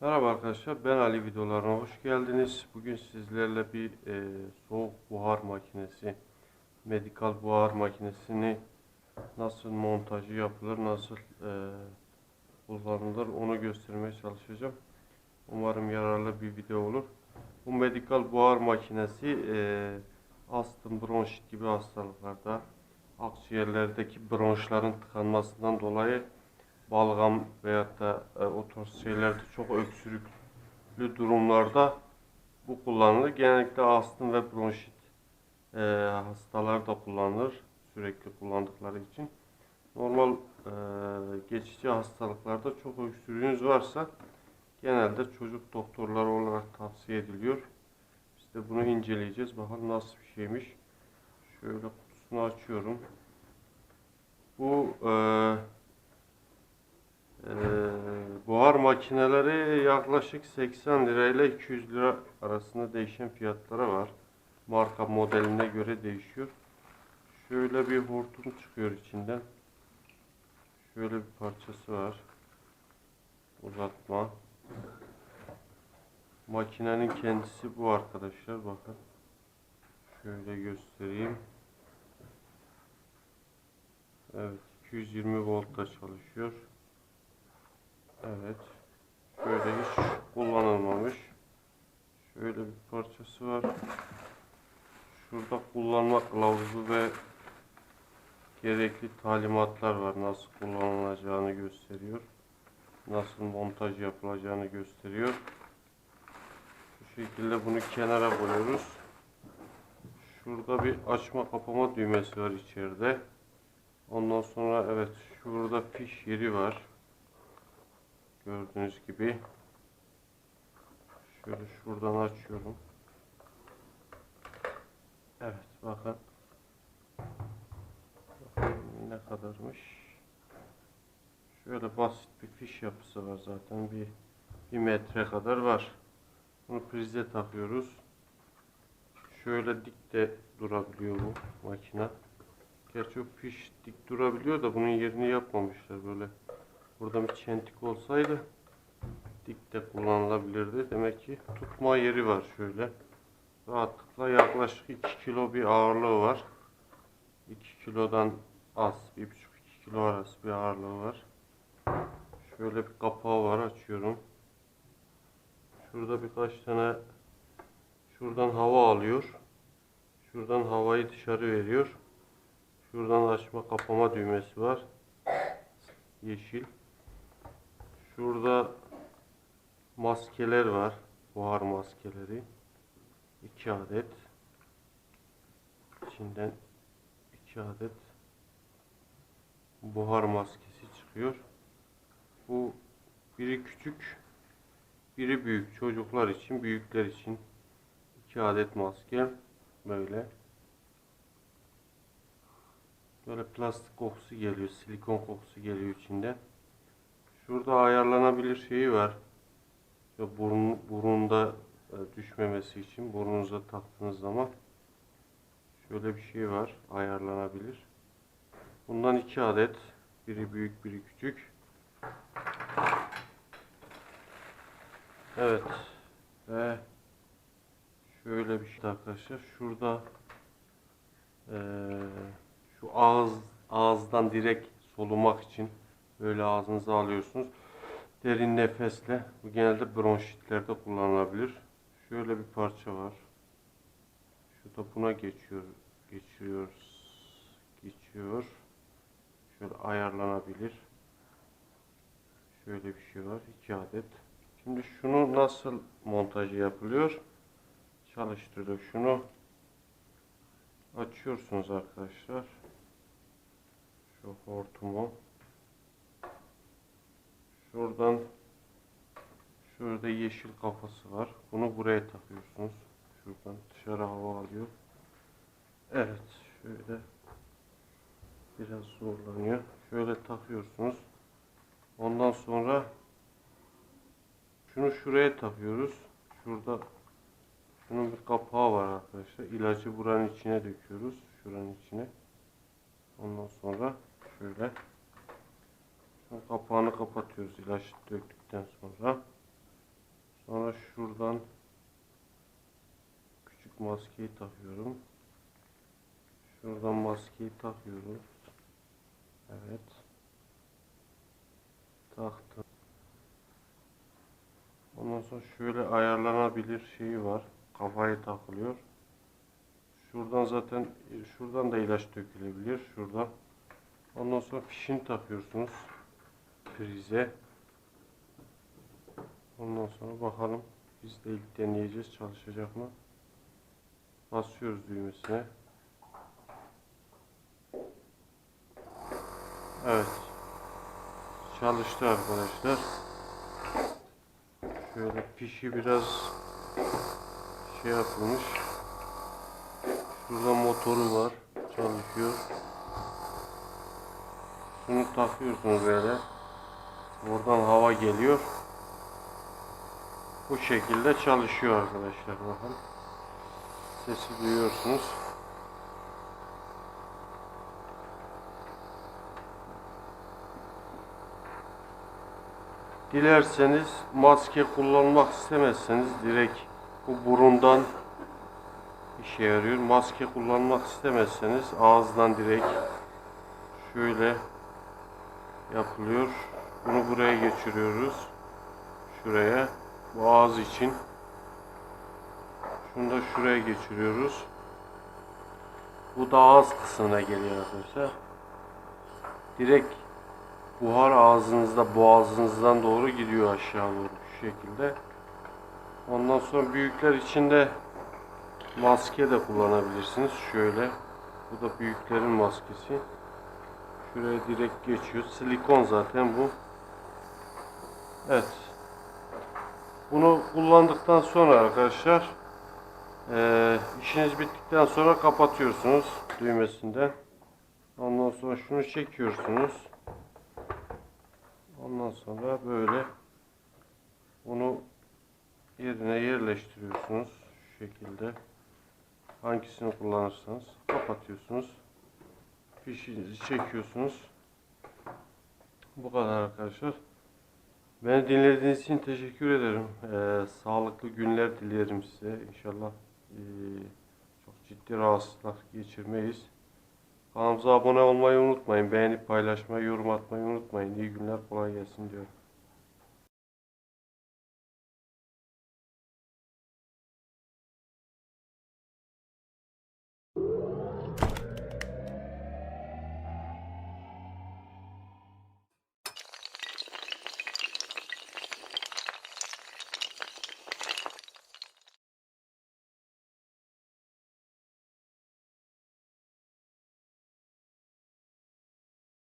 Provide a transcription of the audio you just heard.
Merhaba arkadaşlar, ben Ali videolarına hoş geldiniz. Bugün sizlerle bir e, soğuk buhar makinesi, medikal buhar makinesini nasıl montajı yapılır, nasıl e, kullanılır onu göstermeye çalışacağım. Umarım yararlı bir video olur. Bu medikal buhar makinesi e, astım, bronşit gibi hastalıklarda akciğerlerdeki bronşların tıkanmasından dolayı balgam veyahut da e, tarz şeylerde çok öksürüklü durumlarda bu kullanılır. Genellikle astım ve bronşit e, hastalar da kullanılır sürekli kullandıkları için. Normal e, geçici hastalıklarda çok öksürüğünüz varsa genelde çocuk doktorları olarak tavsiye ediliyor. Biz de bunu inceleyeceğiz. Bakalım nasıl bir şeymiş. Şöyle kutusunu açıyorum. Bu eee ee, buhar makineleri yaklaşık 80 lira ile 200 lira arasında değişen fiyatlara var. Marka modeline göre değişiyor. Şöyle bir hortum çıkıyor içinden. Şöyle bir parçası var. Uzatma. Makinenin kendisi bu arkadaşlar bakın. Şöyle göstereyim. Evet 220 voltta çalışıyor. Evet. Şöyle hiç kullanılmamış. Şöyle bir parçası var. Şurada kullanma kılavuzu ve gerekli talimatlar var. Nasıl kullanılacağını gösteriyor. Nasıl montaj yapılacağını gösteriyor. Şu şekilde bunu kenara koyuyoruz. Şurada bir açma kapama düğmesi var içeride. Ondan sonra evet şurada fiş yeri var. Gördüğünüz gibi. Şöyle şuradan açıyorum. Evet bakın. Bakın ne kadarmış. Şöyle basit bir fiş yapısı var zaten. Bir, bir metre kadar var. Bunu prize takıyoruz. Şöyle dik de durabiliyor bu makine. Gerçi o fiş dik durabiliyor da bunun yerini yapmamışlar böyle. Burada bir çentik olsaydı dik de kullanılabilirdi. Demek ki tutma yeri var şöyle. Rahatlıkla yaklaşık 2 kilo bir ağırlığı var. 2 kilodan az, 1,5-2 kilo arası bir ağırlığı var. Şöyle bir kapağı var açıyorum. Şurada birkaç tane şuradan hava alıyor. Şuradan havayı dışarı veriyor. Şuradan açma kapama düğmesi var. Yeşil. Şurada maskeler var. Buhar maskeleri. 2 adet. İçinden 2 adet buhar maskesi çıkıyor. Bu biri küçük, biri büyük. Çocuklar için, büyükler için 2 adet maske böyle. Böyle plastik kokusu geliyor, silikon kokusu geliyor içinden. Şurada ayarlanabilir şeyi var. İşte burun, burunda e, düşmemesi için burnunuza taktığınız zaman şöyle bir şey var. Ayarlanabilir. Bundan iki adet. Biri büyük, biri küçük. Evet. Ve şöyle bir şey arkadaşlar. Şurada eee şu ağız ağızdan direkt solumak için böyle ağzınıza alıyorsunuz. Derin nefesle bu genelde bronşitlerde kullanılabilir. Şöyle bir parça var. Şurada buna geçiyor. Geçiriyoruz. Geçiyor. Şöyle ayarlanabilir. Şöyle bir şey var. iki adet. Şimdi şunu nasıl montajı yapılıyor? Çalıştırıyor. Şunu açıyorsunuz arkadaşlar. Şu hortumu. Şuradan şurada yeşil kafası var. Bunu buraya takıyorsunuz. Şuradan dışarı hava alıyor. Evet, şöyle biraz zorlanıyor. Şöyle takıyorsunuz. Ondan sonra şunu şuraya takıyoruz. Şurada şunun bir kapağı var arkadaşlar. İlacı buranın içine döküyoruz. Şuranın içine. Ondan sonra şöyle kapağını kapatıyoruz ilaç döktükten sonra. Sonra şuradan küçük maskeyi takıyorum. Şuradan maskeyi takıyoruz. Evet. Taktım. Ondan sonra şöyle ayarlanabilir şeyi var. Kafaya takılıyor. Şuradan zaten şuradan da ilaç dökülebilir. Şuradan. Ondan sonra fişini takıyorsunuz. Prize. Ondan sonra bakalım. Biz de ilk deneyeceğiz. Çalışacak mı? Basıyoruz düğmesine. Evet. Çalıştı arkadaşlar. Şöyle pişi biraz şey yapılmış. Şurada motoru var. Çalışıyor. Şunu takıyorsunuz böyle. Buradan hava geliyor. Bu şekilde çalışıyor arkadaşlar bakın. Sesi duyuyorsunuz. Dilerseniz maske kullanmak istemezseniz direkt bu burundan işe yarıyor. Maske kullanmak istemezseniz ağızdan direkt şöyle yapılıyor. Bunu buraya geçiriyoruz. Şuraya. Bu ağız için. Şunu da şuraya geçiriyoruz. Bu da ağız kısmına geliyor arkadaşlar. Direkt buhar ağzınızda boğazınızdan doğru gidiyor aşağı doğru şu şekilde. Ondan sonra büyükler için de maske de kullanabilirsiniz. Şöyle. Bu da büyüklerin maskesi. Şuraya direkt geçiyor. Silikon zaten bu. Evet. Bunu kullandıktan sonra arkadaşlar eee, işiniz bittikten sonra kapatıyorsunuz düğmesinden. Ondan sonra şunu çekiyorsunuz. Ondan sonra böyle bunu yerine yerleştiriyorsunuz şu şekilde. Hangisini kullanırsanız kapatıyorsunuz. Fişinizi çekiyorsunuz. Bu kadar arkadaşlar. Beni dinlediğiniz için teşekkür ederim. Ee, sağlıklı günler dilerim size. İnşallah ee, çok ciddi rahatsızlık geçirmeyiz. Kanalımıza abone olmayı unutmayın. Beğenip paylaşmayı, yorum atmayı unutmayın. İyi günler, kolay gelsin diyorum.